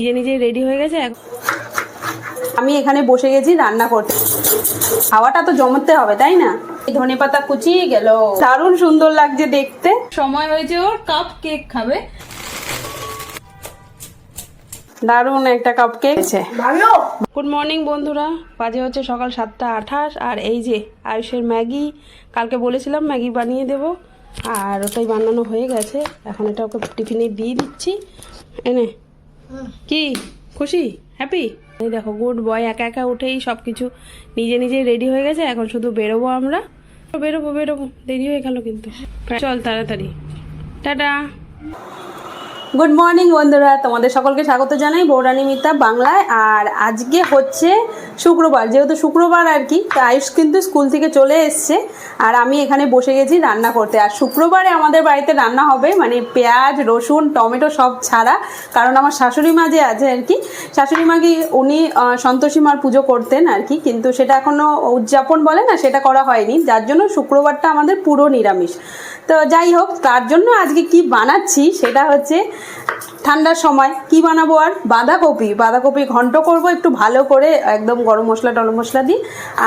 নিজে নিজে রেডি হয়ে গেছে? আমি এখানে বসে গেছি রান্না করতে। হাওয়াটা তো জমাতে হবে তাই না? ধনে পাতা কুচিয়ে গেল। দারুণ সুন্দর লাগছে দেখতে। সময় হয়েছে ওর কাপ কেক খাবে। দারুণ একটা কাপ কেক আছে গুড মর্নিং বন্ধুরা। বাজে হচ্ছে সকাল সাতটা আঠাশ আর এই যে আয়ুষের ম্যাগি কালকে বলেছিলাম ম্যাগি বানিয়ে দেব আর ওটাই বানানো হয়ে গেছে। এখন এটা ওকে টিফিনে দিয়ে দিচ্ছি। এনে কি? খুশি? হ্যাপি এই দেখো গুড বয় একা একা উঠেই সব কিছু নিজে নিজেই রেডি হয়ে গেছে, এখন শুধু বেরোবো আমরা। বেরোবো বেরোবো, দেরি হয়ে গেল কিন্তু। চল তাড়াতাড়ি। টাটা। গুড মর্নিং বন্ধুরা। তোমাদের সকলকে স্বাগত জানাই বৌরানী মিতা বাংলায়। আর আজকে হচ্ছে শুক্রবার। যেহেতু শুক্রবার আর কি, তো আয়ুষ কিন্তু স্কুল থেকে চলে এসছে। আর আমি এখানে বসে গেছি রান্না করতে। আর শুক্রবারে আমাদের বাড়িতে রান্না হবে মানে পেঁয়াজ, রসুন, টমেটো সব ছাড়া। কারণ আমার শাশুড়ি মা যে আছে আর কি, শাশুড়ি মা কি উনি সন্তোষী মার পুজো করতেন আর কি। কিন্তু সেটা এখনও উদযাপন বলে না, সেটা করা হয়নি। যার জন্য শুক্রবারটা আমাদের পুরো নিরামিষ। তো যাই হোক, তার জন্য আজকে কি বানাচ্ছি সেটা হচ্ছে ঠান্ডার সময় কি বানাবো আর? বাঁধাকপি বাঁধাকপি ঘন্ট করব, একটু ভালো করে একদম গরম মশলা, টরম মশলা দিয়ে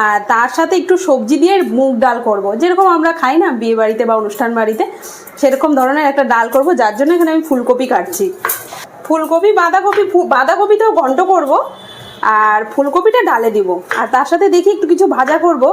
আর তার সাথে একটু সবজি দিয়ে মুগ ডাল করব। যেরকম আমরা খাই না বিয়ে বাড়িতে বা অনুষ্ঠান বাড়িতে, সেরকম ধরনের একটা ডাল করব, যার জন্য এখানে আমি ফুলকপি কাটছি। ফুলকপি, বাঁধাকপি বাঁধাকপিতেও ঘন্ট করব, আর ফুলকপিটা ডালে দিব। আর তার সাথে দেখি একটু কিছু ভাজা করব।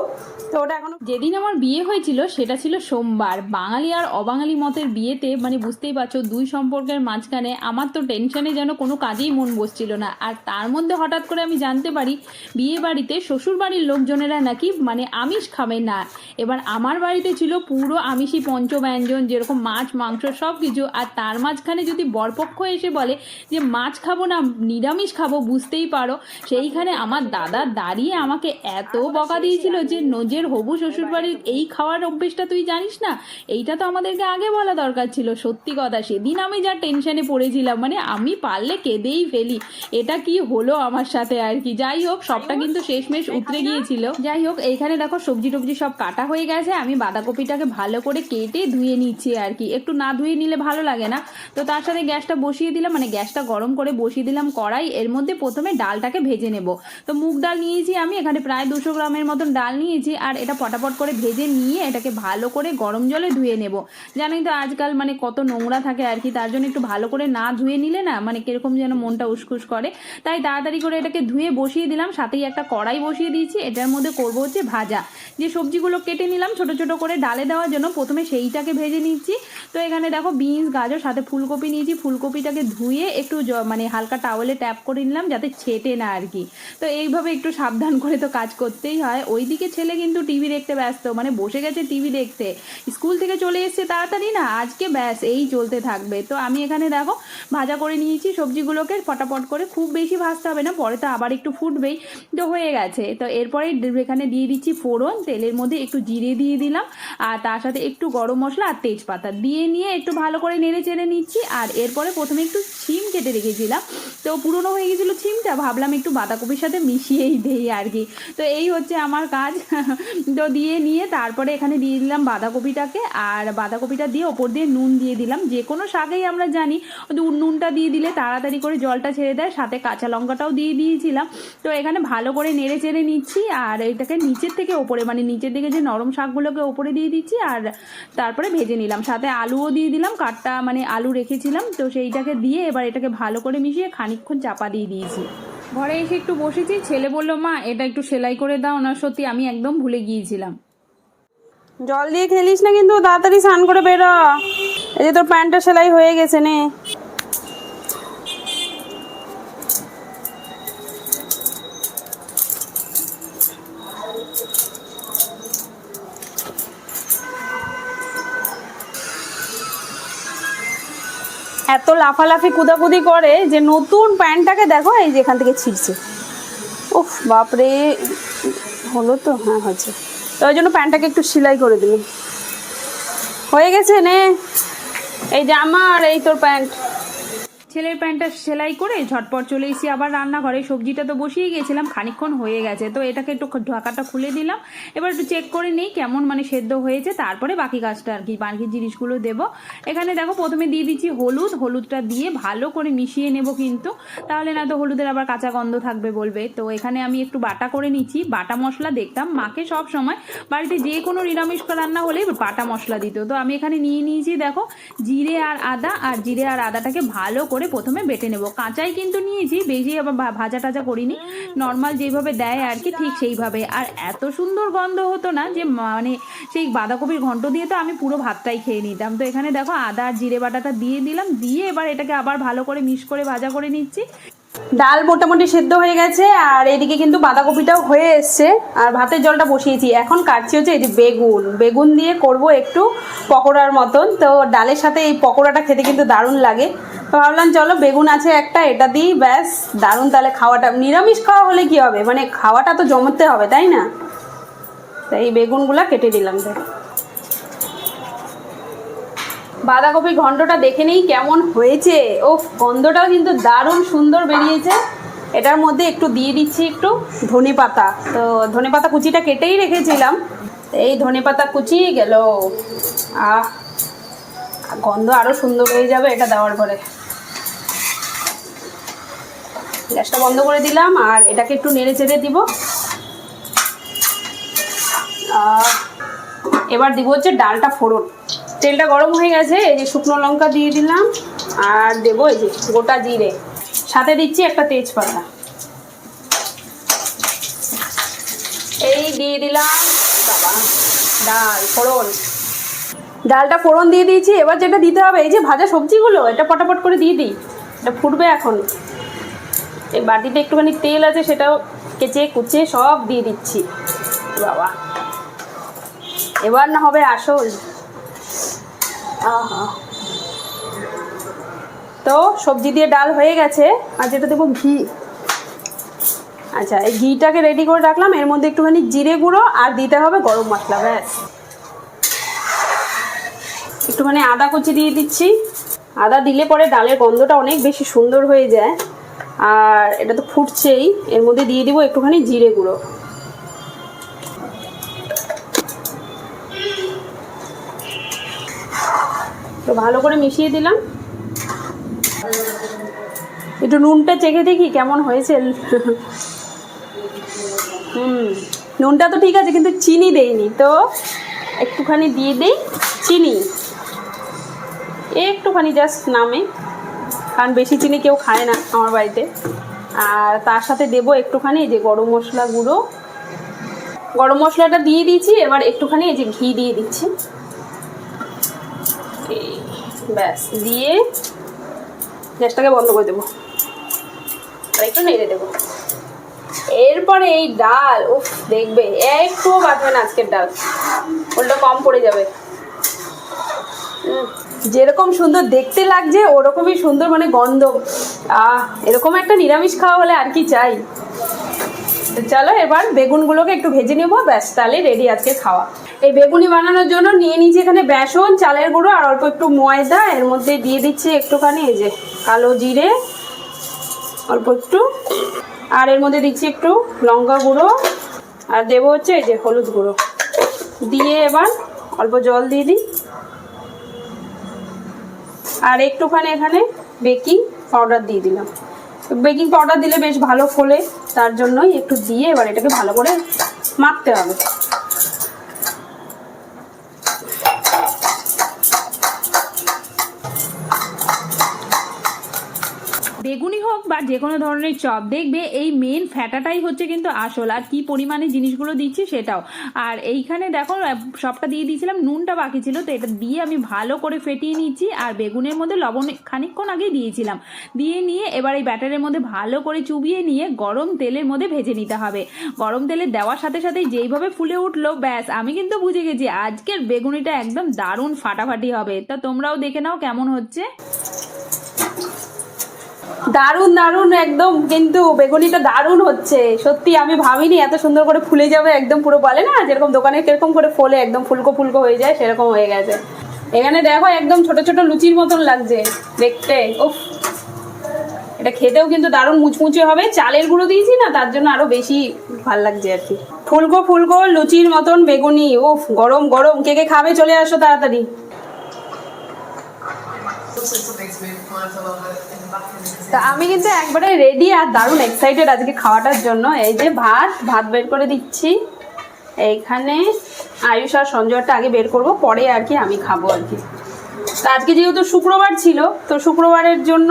তো ওটা এখনও যেদিন আমার বিয়ে হয়েছিল, সেটা ছিল সোমবার। বাঙালি আর অবাঙালি মতের বিয়েতে মানে বুঝতেই পারছ, দুই সম্পর্কের মাঝখানে আমার তো টেনশনে যেন কোনো কাজেই মন বসছিল না। আর তার মধ্যে হঠাৎ করে আমি জানতে পারি, বিয়ে বাড়িতে শ্বশুর বাড়ির লোকজনেরা নাকি মানে আমিষ খাবে না। এবার আমার বাড়িতে ছিল পুরো আমিষই পঞ্চব্যঞ্জন, যেরকম মাছ, মাংস সব কিছু আর তার মাঝখানে যদি বরপক্ষ এসে বলে যে, মাছ খাব না, নিরামিষ খাব, বুঝতেই পারো, সেইখানে আমার দাদা দাঁড়িয়ে আমাকে এত বকা দিয়েছিল যে নজের হবু শ্বশুরবাড়ির এই খাওয়ার অভ্যেসটা তুই জানিস না? এইটা তো আমাদেরকে আগে বলা দরকার ছিল সত্যি কথা। সেদিন আমি যা টেনশনে পড়েছিলাম মানে আমি পারলে কেঁদেই ফেলি। এটা কি হলো আমার সাথে আর কি? যাই হোক সবটা কিন্তু শেষমেশ উতরে গিয়েছিল। যাই হোক এইখানে দেখো সবজি টবজি সব কাটা হয়ে গেছে। আমি বাঁধাকপিটাকে ভালো করে কেটে ধুয়ে নিচ্ছি আর কি। একটু না ধুয়ে নিলে ভালো লাগে না। তো তার সাথে গ্যাসটা বসিয়ে দিলাম মানে গ্যাসটা গরম করে বসিয়ে দিলাম কড়াই। এর মধ্যে প্রথমে ডালটাকে ভেজে নেব। তো মুগ ডাল নিয়েছি আমি এখানে প্রায় দুশো গ্রামের মতন ডাল নিয়েছি। আর এটা পটাপট করে ভেজে নিয়ে এটাকে ভালো করে গরম জলে ধুয়ে নেব। জানোই তো আজকাল মানে কত নোংরা থাকে আর কি, তার জন্য একটু ভালো করে না ধুয়ে নিলে না মানে কীরকম যেন মনটা উসকুস করে। তাই তাড়াতাড়ি করে এটাকে ধুয়ে বসিয়ে দিলাম, সাথেই একটা কড়াই বসিয়ে দিয়েছি, এটার মধ্যে করব হচ্ছে ভাজা। যে সবজিগুলো কেটে নিলাম ছোট ছোট করে ডালে দেওয়ার জন্য প্রথমে সেইটাকে ভেজে নিচ্ছি। তো এখানে দেখো বিনস, গাজর, সাথে ফুলকপি নিয়েছি, ফুলকপিটাকে ধুয়ে একটু মানে হালকা টাওয়েলে ট্যাপ করে নিলাম যাতে ছেটে না আর কি। তো এইভাবে একটু সাবধান করে তো কাজ করতেই হয়। ওইদিকে ছেলে কিন্তু টিভি দেখতে ব্যস্ত মানে বসে গেছে টিভি দেখতে। স্কুল থেকে চলে এসছে তাড়াতাড়ি না? আজকে ব্যাস, এই চলতে থাকবে। তো আমি এখানে দেখো, ভাজা করে নিয়েছি সবজিগুলোকে, ফটাফট করে। খুব বেশি ভাজতে হবে না, পরে তো আবার একটু ফুটবেই। তো হয়ে গেছে। তো এরপরে এখানে দিয়ে দিচ্ছি ফোড়ন, তেলের মধ্যে একটু জিরে দিয়ে দিলাম। আর তার সাথে একটু গরম মশলা আর তেজপাতা। দিয়ে নিয়ে একটু ভালো করে নেড়ে চেড়ে নিচ্ছি। আর এরপরে প্রথমে একটু ছিম কেটে রেখেছিলাম। তো পুরনো হয়ে গেছিল ছিমটা, ভাবলাম একটু বাঁধাকপির সাথে মিশিয়েই দেই আর কি। তো এই হচ্ছে আমার কাজ। তো দিয়ে নিয়ে তারপরে এখানে দিয়ে দিলাম বাঁধাকপিটাকে আর বাঁধাকপিটা দিয়ে ওপর দিয়ে নুন দিয়ে দিলাম। যে কোনো শাকেই আমরা জানি নুন- নুনটা দিয়ে দিলে তাড়াতাড়ি করে জলটা ছেড়ে দেয়, সাথে কাঁচা লঙ্কাটাও দিয়ে দিয়েছিলাম। তো এখানে ভালো করে নেড়ে চেড়ে নিচ্ছি আর এটাকে নিচের থেকে ওপরে মানে নিচের দিকে যে নরম শাকগুলোকে ওপরে দিয়ে দিচ্ছি আর তারপরে ভেজে নিলাম। সাথে আলুও দিয়ে দিলাম কাটটা মানে আলু রেখেছিলাম। তো সেইটাকে দিয়ে এবার এটাকে ভালো করে মিশিয়ে খানিকক্ষণ চাপা দিয়ে দিয়েছি। ঘরে এসে একটু বসেছি। ছেলে বলল, মা, এটা একটু সেলাই করে দাও না, সত্যি আমি একদম ভুলে গিয়েছিলাম। জল দিয়ে খেলিস না কিন্তু, তাড়াতাড়ি স্নান করে বেরো। এই যে তোর প্যান্টটা সেলাই হয়ে গেছে নে। লাফালাফি, কুদাকুদি করে যে নতুন প্যান্টটাকে দেখো, এই যে এখান থেকে ছিঁড়ছে। উফ, বাপরে, হলো তো? হ্যাঁ হয়েছে। তো ওই জন্য প্যান্টটাকে একটু সেলাই করে দিলাম। হয়ে গেছে নে? এই জামা আর এই তোর প্যান্ট। ছেলের প্যান্টটা সেলাই করে ঝটপট চলে এসেছি। আবার রান্নাঘরে সবজিটা তো বসিয়ে গেছিলাম, খানিকক্ষণ হয়ে গেছে। তো এটাকে একটু ঢাকাটা খুলে দিলাম। এবার একটু চেক করে নিই কেমন মানে সেদ্ধ হয়েছে। তারপরে বাকি কাজটা আর কি, বাকি জিনিসগুলো দেবো। এখানে দেখো প্রথমে দিয়ে দিচ্ছি হলুদ। হলুদটা দিয়ে ভালো করে মিশিয়ে নেব কিন্তু। তাহলে না তো হলুদের আবার কাঁচা গন্ধ থাকবে বলবে। তো এখানে আমি একটু বাটা করে নিচ্ছি। বাটা মশলা দেখতাম, মাকে সব সময় বাড়িতে যে কোনো নিরামিষ রান্না হলেই বাটা মশলা দিত। তো আমি এখানে নিয়ে নিয়েছি দেখো জিরে আর আদা। আর জিরে আর আদাটাকে ভালো করে প্রথমে বেটে নেব। কাঁচাই কিন্তু নিয়েছি, বেশি আবার ভাজা টাজা করিনি। নর্মাল যেভাবে দেয় আর কি, ঠিক সেইভাবে। আর এত সুন্দর গন্ধ হতো না যে মানে সেই বাঁধাকপির ঘন্ট দিয়ে তো আমি পুরো ভাতটাই খেয়ে নিতাম। তো এখানে দেখো আদা আর জিরে বাটাটা দিয়ে দিলাম, দিয়ে এবার এটাকে আবার ভালো করে মিক্স করে ভাজা করে নিচ্ছি। ডাল মোটামুটি সেদ্ধ হয়ে গেছে, আর এদিকে কিন্তু বাঁধাকপিটাও হয়ে এসছে, আর ভাতের জলটা বসিয়েছি। এখন কাটছি হচ্ছে এই যে বেগুন। বেগুন দিয়ে করব একটু পকোড়ার মতন। তো ডালের সাথে এই পকোড়াটা খেতে কিন্তু দারুণ লাগে। ভাবলাম, চলো, বেগুন আছে একটা, এটা দিই, ব্যাস, দারুণ, তাহলে খাওয়াটা নিরামিষ খাওয়া হলে কি হবে? মানে খাওয়াটা তো জমতে হবে, তাই না? তাই এই বেগুনগুলা কেটে দিলাম তো বাঁধাকপির ঘন্টটা দেখে নেই কেমন হয়েছে। ও গন্ধটাও কিন্তু দারুণ সুন্দর বেরিয়েছে। এটার মধ্যে একটু দিয়ে দিচ্ছি একটু ধনে পাতা তো ধনে পাতা কুচিটা কেটেই রেখেছিলাম। এই ধনে পাতা কুচি গেল। আহ, গন্ধ আরও সুন্দর হয়ে যাবে এটা দেওয়ার পরে। গ্যাসটা বন্ধ করে দিলাম আর এটাকে একটু নেড়ে চেড়ে দিব। এবার দিব হচ্ছে ডালটা ফোড়ন। তেলটা গরম হয়ে গেছে, এই যে শুকনো লঙ্কা দিয়ে দিলাম আর দেবো এই যে গোটা জিরে। সাথে দিচ্ছি একটা তেজপাতা। এই দিয়ে দিলাম ডাল, ফোড়ন। ডালটা ফোড়ন দিয়ে দিয়েছি, এবার যেটা দিতে হবে, এই যে ভাজা সবজিগুলো, এটা পটাপট করে দিয়ে দিই। এটা ফুটবে এখন। এই বাটিতে একটুখানি তেল আছে, সেটাও কেচে কুচে সব দিয়ে দিচ্ছি। বাবা। এবার না হবে আসল। তো সবজি দিয়ে ডাল হয়ে গেছে, আর যেটা দেবো ঘি। আচ্ছা এই ঘিটাকে রেডি করে রাখলাম, এর মধ্যে একটুখানি জিরে গুঁড়ো আর দিতে হবে গরম মশলা, ব্যাস। একটুখানি আদা কুচি দিয়ে দিচ্ছি। আদা দিলে পরে ডালের গন্ধটা অনেক বেশি সুন্দর হয়ে যায়। আর এটা তো ফুটছেই। এর মধ্যে দিয়ে দিব একটুখানি জিরে গুঁড়ো। তো ভালো করে মিশিয়ে দিলাম। একটু নুনটা চেখে দেখি কেমন হয়েছে। হুম, নুনটা তো ঠিক আছে, কিন্তু চিনি দেইনি। তো একটুখানি দিয়ে দেই। চিনি। একটুখানি জাস্ট নামে। কারণ বেশি চিনি কেউ খায় না আমার বাড়িতে। আর তার সাথে দেবো একটুখানি যে গরম মশলা গুঁড়ো। গরম মশলাটা দিয়ে দিয়েছি এবার একটুখানি এই যে ঘি দিয়ে দিচ্ছি। ব্যাস দিয়ে গ্যাসটাকে বন্ধ করে দেবো। আর একটু নেড়ে দেবো। এরপরে এই ডাল উফ দেখবে একটুও বাঁধবে না আজকের ডাল। ওটা কম পড়ে যাবে। উম, যেরকম সুন্দর দেখতে লাগছে, ওরকমই সুন্দর মানে গন্ধ। আহ, এরকম একটা নিরামিষ খাওয়া হলে আর কি চাই। চলো এবার বেগুনগুলোকে একটু ভেজে নেব, ব্যাস, তাহলে রেডি আজকে খাওয়া। এই বেগুনি বানানোর জন্য নিয়ে নিয়েছি এখানে বেসন, চালের গুঁড়ো আর অল্প একটু ময়দা। এর মধ্যে দিয়ে দিচ্ছি একটুখানি এই যে কালো জিরে, অল্প একটু। আর এর মধ্যে দিচ্ছি একটু লঙ্কা গুঁড়ো। আর দেবো হচ্ছে এই যে হলুদ গুঁড়ো। দিয়ে এবার অল্প জল দিয়ে দিই। আর একটুখানি এখানে বেকিং পাউডার দিয়ে দিলাম। বেকিং পাউডার দিলে বেশ ভালো ফোলে, তার জন্যই একটু দিয়ে এবার এটাকে ভালো করে মাখতে হবে বেগুনি হোক বা যে কোনো ধরনের চপ। দেখবে এই মেন ফ্যাটাটাই হচ্ছে কিন্তু আসল। আর কি পরিমাণে জিনিসগুলো দিচ্ছি সেটাও। আর এইখানে দেখো সবটা দিয়ে দিয়েছিলাম, নুনটা বাকি ছিল, তো এটা দিয়ে আমি ভালো করে ফেটিয়ে নিচ্ছি। আর বেগুনের মধ্যে লবণ খানিকক্ষণ আগে দিয়েছিলাম। দিয়ে নিয়ে এবার এই ব্যাটারের মধ্যে ভালো করে চুবিয়ে নিয়ে গরম তেলের মধ্যে ভেজে নিতে হবে। গরম তেলে দেওয়ার সাথে সাথেই যেইভাবে ফুলে উঠল, ব্যাস, আমি কিন্তু বুঝে গেছি আজকের বেগুনিটা একদম দারুণ ফাটাফাটি হবে। তা তোমরাও দেখে নাও কেমন হচ্ছে। দারুণ দারুণ, একদম কিন্তু বেগুনিটা দারুণ হচ্ছে। সত্যি আমি ভাবিনি এত সুন্দর করে ফুলে যাবে, একদম পুরো বলে না, যেরকম দোকানে কীরকম করে ফোলে, একদম ফুলকো ফুলকো হয়ে যায়, সেরকম হয়ে গেছে। এখানে দেখো একদম ছোট ছোট লুচির মতন লাগছে, দেখতে, উফ। এটা খেতেও কিন্তু দারুণ মুচমুচে হবে, চালের গুঁড়ো দিয়েছি না, তার জন্য আরও বেশি ভালো লাগছে আর কি। ফুলকো ফুলকো লুচির মতন বেগুনি ও গরম গরম। কে কে খাবে চলে আসো তাড়াতাড়ি। তা আমি কিন্তু একবারে রেডি আর দারুণ এক্সাইটেড আজকে খাওয়াটার জন্য। এই যে ভাত ভাত বের করে দিচ্ছি। এইখানে আয়ুষ আর সঞ্জয়টা আগে বের করব, পরে আর কি আমি খাব আর কি। তা আজকে যেহেতু শুক্রবার ছিল, তো শুক্রবারের জন্য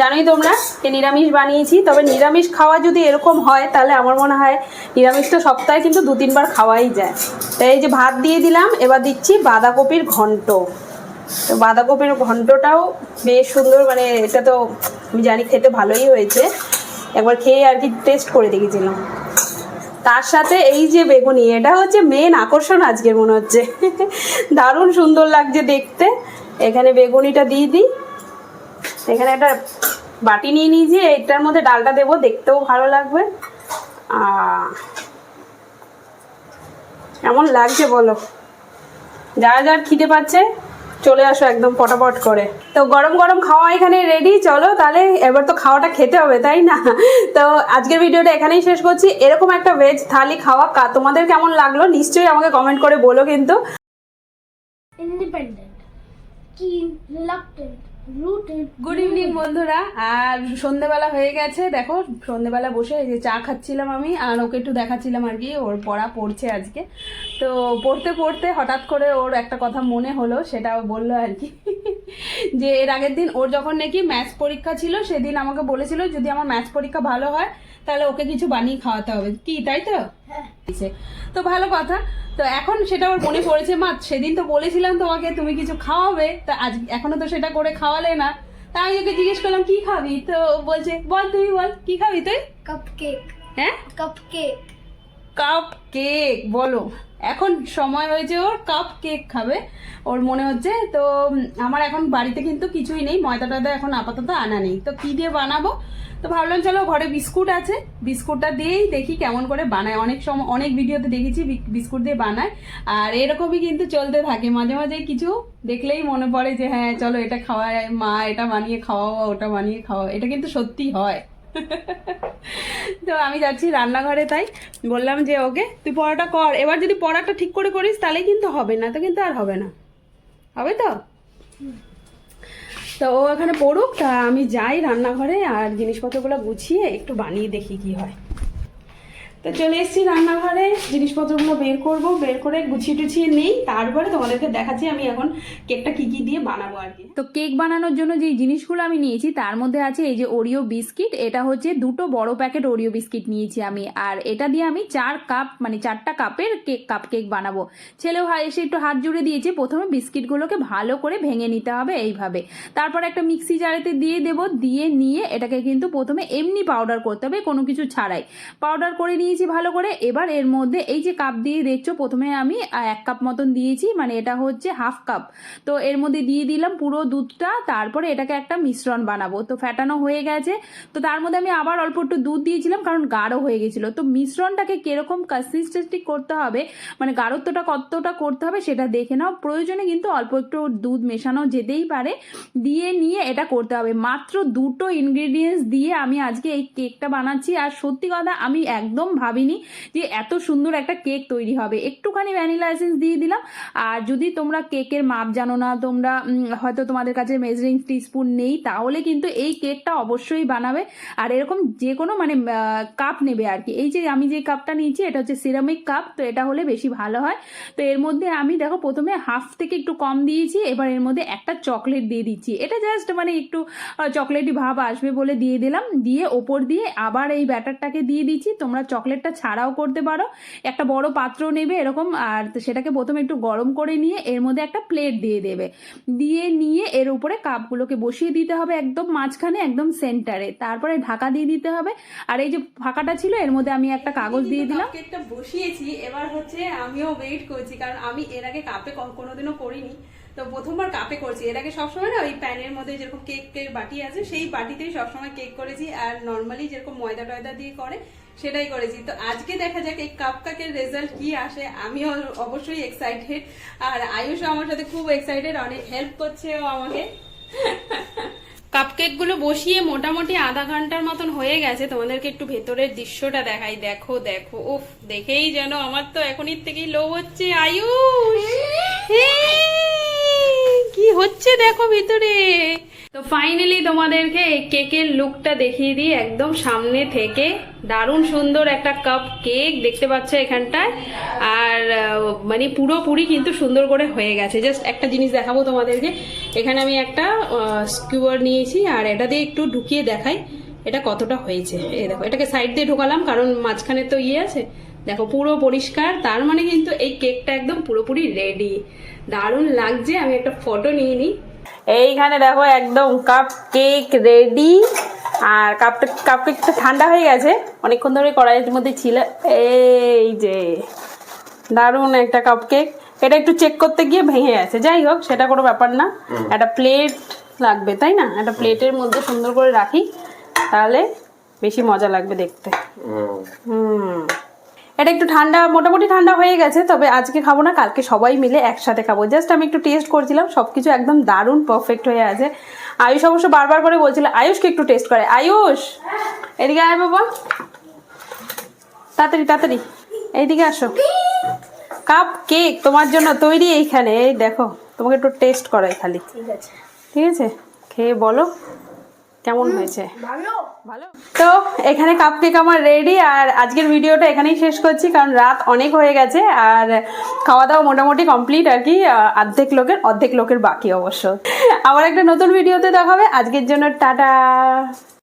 জানোই তোমরা যে নিরামিষ বানিয়েছি, তবে নিরামিষ খাওয়া যদি এরকম হয়, তাহলে আমার মনে হয় নিরামিষটা সপ্তাহে কিন্তু দু তিনবার খাওয়াই যায়। তো এই যে ভাত দিয়ে দিলাম, এবার দিচ্ছি বাঁধাকপির ঘন্ট। তো বাঁধাকপির ঘন্টটাও বেশ সুন্দর মানে এটা তো আমি জানি খেতে ভালোই হয়েছে। একবার খেয়ে আর কি টেস্ট করে দেখেছিলাম। তার সাথে এই যে বেগুনি, এটা হচ্ছে মেন আকর্ষণ আজকের মনে হচ্ছে। দারুণ সুন্দর লাগছে দেখতে। এখানে বেগুনিটা দিয়ে দিই। এখানে একটা বাটি নিয়ে নিয়েছি, এটার মধ্যে ডালটা দেবো, দেখতেও ভালো লাগবে। কেমন লাগছে বলো? যারা যার খিদে পাচ্ছে চলে আসো একদম পটাপট করে। তো গরম গরম খাওয়া এখানে রেডি চলো তাহলে এবার তো খাওয়াটা খেতে হবে, তাই না? তো আজকের ভিডিওটা এখানেই শেষ করছি। এরকম একটা ভেজ থালি খাওয়া কা- তোমাদের কেমন লাগল নিশ্চয়ই আমাকে কমেন্ট করে বলো কিন্তু। ইন্ডিপেন্ডেন্ট কি rooted. গুড ইভিনিং বন্ধুরা। আর সন্ধেবেলা হয়ে গেছে। দেখো সন্ধেবেলা বসে এই যে চা খাচ্ছিলাম আমি আর ওকে একটু দেখাচ্ছিলাম আর কি ওর পড়া পড়ছে আজকে। তো পড়তে পড়তে হঠাৎ করে ওর একটা কথা মনে হলো সেটাও বলল আর কি। যে এর আগের দিন ওর যখন নাকি ম্যাথস পরীক্ষা ছিল সেদিন আমাকে বলেছিল যদি আমার ম্যাথস পরীক্ষা ভালো হয় তাহলে ওকে কিছু বানিয়ে খাওয়াতে হবে। কি তাই তো? দিয়েছে। তো ভালো কথা। তো এখন সেটা ওর মনে পড়েছে মা সেদিন তো বলেছিলাম তোমাকে তুমি কিছু খাওয়াবে তা আজ এখনও তো সেটা করে খাওয়ালে না। তা আমি ওকে জিজ্ঞেস করলাম কি খাবি? তো বলছে বল তুমি বল কি খাবি তুই? Cupcake. হ্যাঁ? Cupcake. কাপ কেক বলো। এখন সময় হয়েছে ওর কাপ কেক খাবে। ওর মনে হচ্ছে তো আমার এখন বাড়িতে কিন্তু কিছুই নেই ময়দা টয়দা এখন আপাতত আনা নেই। তো কী দিয়ে বানাবো? তো ভাবলাম চলো ঘরে বিস্কুট আছে। বিস্কুটটা দিয়েই দেখি কেমন করে বানায়। অনেক সময়, অনেক ভিডিওতে দেখেছি বিস্কুট দিয়ে বানায়। আর এরকমই কিন্তু চলতে থাকে। মাঝে মাঝে কিছু দেখলেই মনে পড়ে যে হ্যাঁ চলো এটা খাওয়ায়, মা এটা বানিয়ে খাওয়াও, ওটা বানিয়ে খাওয়াও। এটা কিন্তু সত্যি হয়। তো আমি যাচ্ছি রান্নাঘরে তাই। বললাম যে, ওকে, তুই পড়াটা কর। এবার যদি পড়াটা ঠিক করে করিস, তাহলে কিন্তু হবে না। তো কিন্তু আর হবে না। হবে তো? তো ও এখানে পড়ুক, তা আমি যাই রান্নাঘরে আর জিনিসপত্রগুলো গুছিয়ে একটু বানিয়ে দেখি কি হয়। তো চলে এসেছি রান্নাঘরে, জিনিসপত্রগুলো বের করব, বের করে গুছিয়ে টুছিয়ে নেই, তারপরে তোমাদেরকে দেখাচ্ছি আমি এখন কেকটা কি কি দিয়ে বানাবো আর কি। তো কেক বানানোর জন্য যে জিনিসগুলো আমি নিয়েছি, তার মধ্যে আছে এই যে ওরিও বিস্কিট এটা হচ্ছে দুটো বড় প্যাকেট ওরিও বিস্কিট নিয়েছি আমি, আর এটা দিয়ে আমি চার কাপ মানে চারটা কাপের কেক কাপ কেক বানাবো। ছেলেও এসে একটু হাত জুড়ে দিয়েছে, প্রথমে বিস্কিটগুলোকে ভালো করে ভেঙে নিতে হবে এইভাবে। তারপর একটা মিক্সি জারেতে দিয়ে দেব, দিয়ে নিয়ে এটাকে কিন্তু প্রথমে এমনি পাউডার করতে হবে, কোনো কিছু ছাড়াই। পাউডার করে নিয়েছি ভালো করে। এবার এর মধ্যে এই যে কাপ দিয়ে দেখছ, প্রথমে আমি এক কাপ মতন দিয়েছি মানে এটা হচ্ছে হাফ কাপ তো এর মধ্যে দিয়ে দিলাম পুরো দুধটা, তারপরে এটাকে একটা মিশ্রণ বানাবো। তো ফ্যাটানো হয়ে গেছে। তো তার মধ্যে আমি আবার অল্প একটু দুধ দিয়েছিলাম, কারণ গাঢ় হয়ে গেছিল। তো মিশ্রণটাকে কীরকম কনসিস্টেন্সি করতে হবে মানে গাঢ়ত্বটা কতটা করতে হবে সেটা দেখে নাও। প্রয়োজনে কিন্তু অল্প একটু দুধ মেশানো যেতেই পারে। দিয়ে নিয়ে এটা করতে হবে। মাত্র দুটো ইনগ্রিডিয়েন্টস দিয়ে আমি আজকে এই কেকটা বানাচ্ছি। আর সত্যি কথা, আমি একদম ভাবিনি যে এত সুন্দর একটা কেক তৈরি হবে। একটুখানি ভ্যানিলা এসেন্স দিয়ে দিলাম। আর যদি তোমরা কেকের মাপ জানো না, তোমরা হয়তো তোমাদের কাছে মেজারিং টিস্পুন নেই, তাহলে কিন্তু এই কেকটা অবশ্যই বানাবে। আর এরকম যে কোনো মানে কাপ নেবে আর কি। এই যে আমি যে কাপটা নিয়েছি, এটা হচ্ছে সিরামিক কাপ তো এটা হলে বেশি ভালো হয়। তো এর মধ্যে আমি দেখো, প্রথমে হাফ থেকে একটু কম দিয়েছি, এবার এর মধ্যে একটা চকলেট দিয়ে দিচ্ছি। এটা জাস্ট মানে একটু চকলেটি ভাব আসবে বলে দিয়ে দিলাম। দিয়ে ওপর দিয়ে আবার এই ব্যাটারটাকে দিয়ে দিচ্ছি। তোমরা চকলেটটা ছাড়াও করতে পারো। একটা বড় পাত্র নেবে এরকম আর সেটাকে প্রথমে একটু গরম করে নিয়ে এর মধ্যে একটা প্লেট দিয়ে দেবে। দিয়ে নিয়ে এর উপরে কাপগুলোকে বসিয়ে দিতে হবে একদম মাঝখানে একদম সেন্টারে তারপরে ঢাকা দিয়ে দিতে হবে। আর এই যে ফাঁকাটা ছিল এর মধ্যে আমি একটা কাগজ দিয়ে দিলাম। কেকটা বসিয়েছি এবার হচ্ছে আমিও ওয়েট করছি কারণ আমি এর আগে কাপে কোনোদিনও করিনি। তো প্রথমবার কাপে করছি। এর আগে সবসময় না ওই প্যানের মধ্যে যেরকম কেকের বাটি আছে সেই বাটিতেই সবসময় কেক করেছি আর নর্মালি যেরকম ময়দা টয়দা দিয়ে করে সেটাই করেছি। তো আজকে দেখা যাক এই কাপ কেকের রেজাল্ট কি আসে। আমিও অবশ্যই এক্সাইটেড আর আয়ুষও আমার সাথে খুব এক্সাইটেড অনেক হেল্প করছে ও আমাকে। কাপকেকগুলো বসিয়ে মোটামুটি আধা ঘণ্টার মতন হয়ে গেছে। তোমাদেরকে একটু ভেতরের দৃশ্যটা দেখাই। দেখো দেখো। উফ দেখেই যেন আমার তো এখনই থেকেই লো হচ্ছে। আয়ুষ! এই, কি হচ্ছে দেখো ভিতরে? তো ফাইনালি তোমাদেরকে এই কেকের লুকটা দেখিয়ে দিই, একদম সামনে থেকে। দারুণ সুন্দর একটা কাপ কেক দেখতে পাচ্ছ এখানটায়। আর মানে পুরোপুরি কিন্তু সুন্দর করে হয়ে গেছে। জাস্ট একটা জিনিস দেখাবো তোমাদেরকে। এখানে আমি একটা স্কিউয়ার নিয়েছি, আর এটা দিয়ে একটু ঢুকিয়ে দেখাই এটা কতটা হয়েছে। এই দেখো, এটাকে সাইড দিয়ে ঢোকালাম, কারণ মাঝখানে তো ইয়ে আছে। দেখো পুরো পরিষ্কার তার মানে কিন্তু এই কেকটা একদম পুরোপুরি রেডি দারুণ লাগছে আমি একটা ফটো নিয়ে নিই। এইখানে দেখো একদম কাপ কেক রেডি আর কাপটা কাপ কেকটা ঠান্ডা হয়ে গেছে। অনেকক্ষণ ধরে কড়াইয়ের মধ্যে ছিল। এই যে দারুণ একটা কাপ কেক এটা একটু চেক করতে গিয়ে ভেঙে গেছে। যাই হোক সেটা কোনো ব্যাপার না। একটা প্লেট লাগবে তাই না? একটা প্লেটের মধ্যে সুন্দর করে রাখি। তাহলে বেশি মজা লাগবে দেখতে। হুম। এটা একটু ঠান্ডা মোটামুটি ঠান্ডা হয়ে গেছে তবে আজকে খাব না কালকে সবাই মিলে একসাথে খাব। জাস্ট আমি একটু টেস্ট করছিলাম সব কিছু একদম দারুণ পারফেক্ট হয়ে আছে। আয়ুষ অবশ্য বারবার করে বলছিল আয়ুষকে একটু টেস্ট করে। আয়ুষ! এদিকে আয় বাবা। তাড়াতাড়ি তাড়াতাড়ি। এইদিকে আসো। কাপ কেক তোমার জন্য তৈরি এইখানে। এই দেখো তোমাকে একটু টেস্ট করাই খালি। ঠিক আছে। ঠিক আছে? খেয়ে বলো। কেমন হয়েছে? ভালো। ভালো। তো এখানে কাপ কেক আমার রেডি আর আজকের ভিডিওটা এখানেই শেষ করছি কারণ রাত অনেক হয়ে গেছে আর খাওয়া দাওয়া মোটামুটি কমপ্লিট আর কি অর্ধেক লোকের অর্ধেক লোকের বাকি অবশ্য। আবার একটা নতুন ভিডিওতে দেখাবে আজকের জন্য টাটা।